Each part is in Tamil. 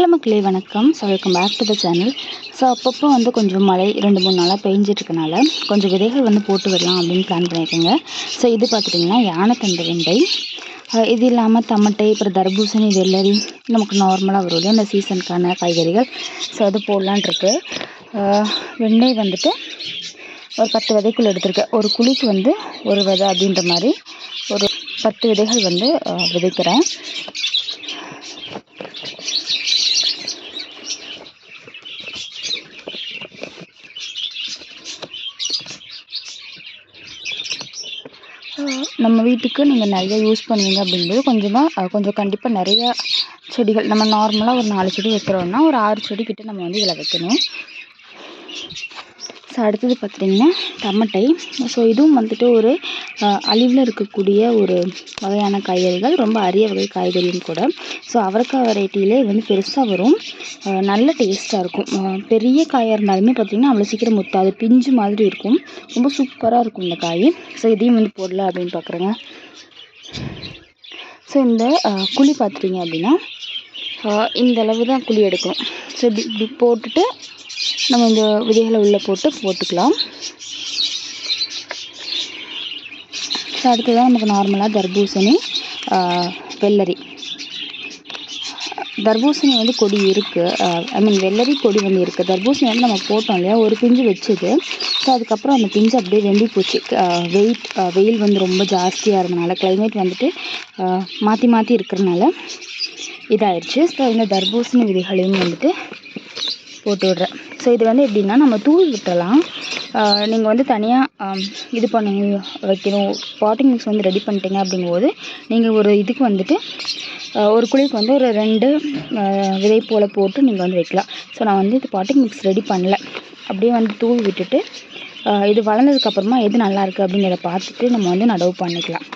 ஹலோ மக்களே வணக்கம். So welcome back to the channel so அப்பப்போ வந்து கொஞ்சம் மழை ரெண்டு மூணு நாளாக பெஞ்சிட்ருக்கனால கொஞ்சம் விதைகள் வந்து போட்டு விடலாம் அப்படின்னு பிளான் பண்ணியிருக்கேங்க. ஸோ இது பார்த்துட்டிங்கன்னா யானைத்தண்டு வெண்டை. இது இல்லாமல் தமட்டை அப்புறம் தர்பூசணி வெள்ளரி நமக்கு நார்மலாக வரும் இல்லையா இந்த சீசனுக்கான காய்கறிகள். ஸோ அது போடலான்ட்ருக்கு. வெண்ணெய் வெண்டை வந்துட்டு ஒரு பத்து விதைக்குள்ளே எடுத்திருக்கேன். ஒரு குழிக்கு வந்து ஒரு விதை அப்படின்ற மாதிரி ஒரு பத்து விதைகள் வந்து விதைக்கிறேன். நம்ம வீட்டுக்கு நீங்கள் நிறைய யூஸ் பண்ணுவீங்க அப்படிங்கும்போது கொஞ்சமாக கொஞ்சம் கண்டிப்பாக நிறைய செடிகள் நம்ம நார்மலாக ஒரு நாலு செடி வைக்கிறோம்னா ஒரு ஆறு செடிக்கிட்ட நம்ம வந்து இதில் வைக்கணும். ஸோ அடுத்தது பார்த்துட்டிங்கன்னா டமட்டை ஸோ இதுவும் வந்துட்டு ஒரு அழிவில் இருக்கக்கூடிய ஒரு வகையான காய்கறிகள். ரொம்ப அரிய வகை காய்கறியும் கூட. ஸோ அவரைக்காய் வெரைட்டியிலே இது வந்து பெருசாக வரும். நல்ல டேஸ்ட்டாக இருக்கும். பெரிய காயாக இருந்தாலுமே பார்த்திங்கன்னா அவ்வளோ சீக்கிரம் முத்தாது. பிஞ்சு மாதிரி இருக்கும். ரொம்ப சூப்பராக இருக்கும் இந்த காய். ஸோ இதையும் வந்து போடல அப்படின்னு பார்க்குறேங்க ஸோ இந்த குழி பார்த்துட்டிங்க அப்படின்னா இந்த அளவு தான் குழி எடுக்கணும் ஸோ இப்படி இப்படி போட்டுட்டு நம்ம இந்த விதைகளை உள்ளே போட்டு போட்டுக்கலாம். ஸோ அடுத்ததான் நமக்கு நார்மலாக தர்பூசணி வெள்ளரி. தர்பூசணி வந்து கொடி இருக்குது ஐ மீன் வெள்ளரி கொடி வந்து இருக்குது தர்பூசணி வந்து நம்ம போட்டோம் இல்லையா? ஒரு பிஞ்சு வச்சுது. ஸோ அதுக்கப்புறம் அந்த பிஞ்சு அப்படியே வெம்பி போச்சு. வெயிட் வெயில் வந்து ரொம்ப ஜாஸ்தியாக இருந்தனால கிளைமேட் வந்துட்டு மாற்றி மாற்றி இருக்கிறனால இதாயிடுச்சு ஸோ இந்த தர்பூசணி விதைகளையும் வந்துட்டு போட்டு விடுறேன். ஸோ இது வந்து எப்படின்னா நம்ம தூவி விட்டுறலாம். நீங்கள் வந்து தனியாக இது பண்ணி வைக்கணும். பாட்டிங் மிக்ஸ் வந்து ரெடி பண்ணிட்டீங்க அப்படிங்கும்போது நீங்கள் ஒரு இதுக்கு வந்துட்டு ஒரு குழிக்கு வந்து ஒரு ரெண்டு விதை போல் போட்டு நீங்கள் வந்து வைக்கலாம். ஸோ நான் வந்து இது பாட்டிங் மிக்ஸ் ரெடி பண்ணல. அப்படியே வந்து தூவி விட்டுட்டு இது வளர்ந்ததுக்கப்புறமா எது நல்லா இருக்குது அப்படிங்கிறத பார்த்துட்டு நம்ம வந்து நடவு பண்ணிக்கலாம்.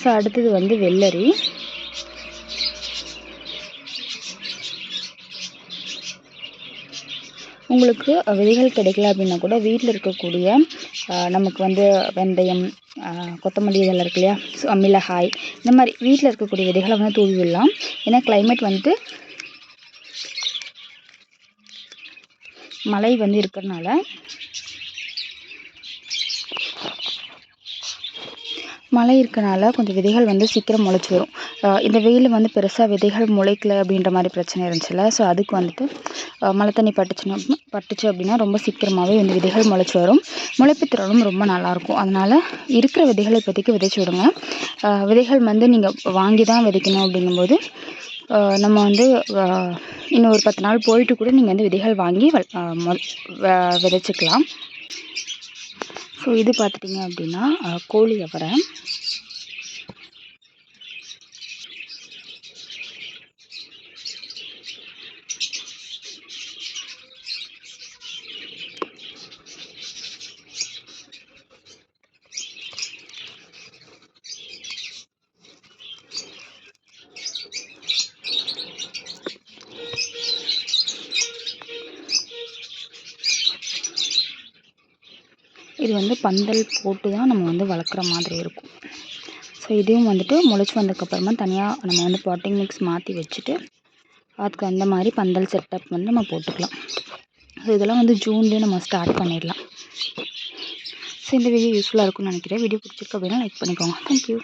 ஸோ அடுத்தது வந்து வெள்ளரி. உங்களுக்கு விதைகள் கிடைக்கல அப்படின்னா கூட வீட்டில் இருக்கக்கூடிய நமக்கு வந்து வெந்தயம் கொத்தமல்லி இதெல்லாம் இருக்கு இல்லையா? ஸோ மிளகாய் இந்த மாதிரி வீட்டில் இருக்கக்கூடிய விதைகளை வந்து தூவி விடலாம். ஏன்னா கிளைமேட் வந்து மழை வந்து இருக்கிறனால மழை இருக்கனால கொஞ்சம் விதைகள் வந்து சீக்கிரம் முளைச்சி வரும். இந்த வெயில் வந்து பெருசாக விதைகள் முளைக்கல அப்படின்ற மாதிரி பிரச்சனை இருந்துச்சுல்ல? ஸோ அதுக்கு வந்துட்டு மழை தண்ணி பட்டுச்சுன்னா பட்டுச்சு அப்படின்னா ரொம்ப சீக்கிரமாகவே வந்து விதைகள் முளைச்சி வரும். முளைப்பு திறனும் ரொம்ப நல்லாயிருக்கும். அதனால் இருக்கிற விதைகளை இப்போதைக்கு விதைச்சி விடுங்க. விதைகள் வந்து நீங்கள் வாங்கி தான் விதைக்கணும் அப்படிங்கும்போது நம்ம வந்து இன்னும் ஒரு பத்து நாள் போயிட்டு கூட நீங்கள் வந்து விதைகள் வாங்கி விதைச்சிக்கலாம். ஸோ இது பார்த்துட்டிங்க அப்படின்னா கோழி அவரை இது வந்து பந்தல் போட்டு தான் நம்ம வந்து வளர்க்குற மாதிரி இருக்கும். ஸோ இதையும் வந்துட்டு முளைச்சி வந்ததுக்கப்புறமா தனியாக நம்ம வந்து பாட்டிங் மிக்ஸ் மாற்றி வச்சுட்டு அதுக்கு அந்த மாதிரி பந்தல் செட்டப் வந்து நம்ம போட்டுக்கலாம். ஸோ இதெல்லாம் வந்து ஜூன்லேயே நம்ம ஸ்டார்ட் பண்ணிடலாம். ஸோ இந்த வீடியோ யூஸ்ஃபுல்லாக இருக்கும்னு நினைக்கிறேன். வீடியோ பிடிச்சிருக்கு அப்படின்னா லைக் பண்ணிக்கோங்க. தேங்க்யூ